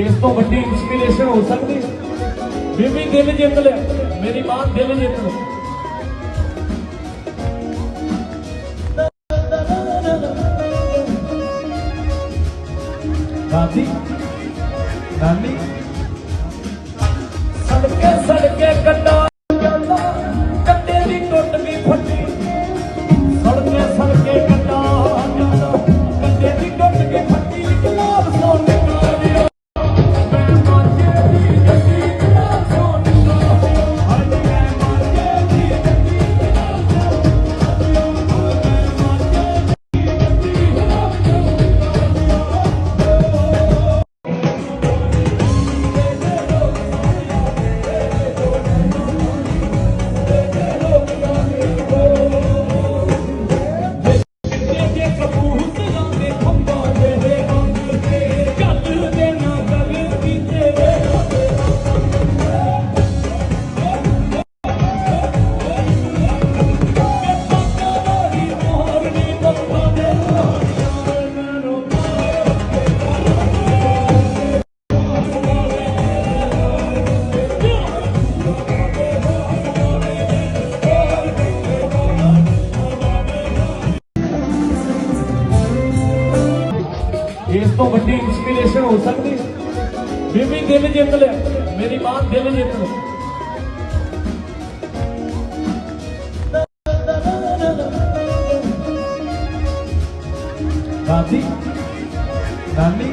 ਇਸ ਤੋਂ ਵੱਡੀ ਇਨਸਪੀਰੇਸ਼ਨ ਹੋ ਸਕਦੀ ਬੀਬੀ ਦਿਲ ਜਿੱਤ ਲਿਆ। ਮੇਰੀ ਮਾਂ ਦਿਲ ਜਿੱਤ ਲਿਆ। ਦਾਦੀ, ਨਾਨੀ ਇਸ ਤੋਂ ਵੱਡੀ ਇਨਸਪੀਰੇਸ਼ਨ ਹੋ ਸਕਦੀ ਬੀਬੀ ਦਿਲ ਜਿੱਤ ਲਿਆ। ਮੇਰੀ ਮਾਂ ਦਿਲ ਜਿੱਤ ਲਿਆ। ਦਾਦੀ ਦਾਦੀ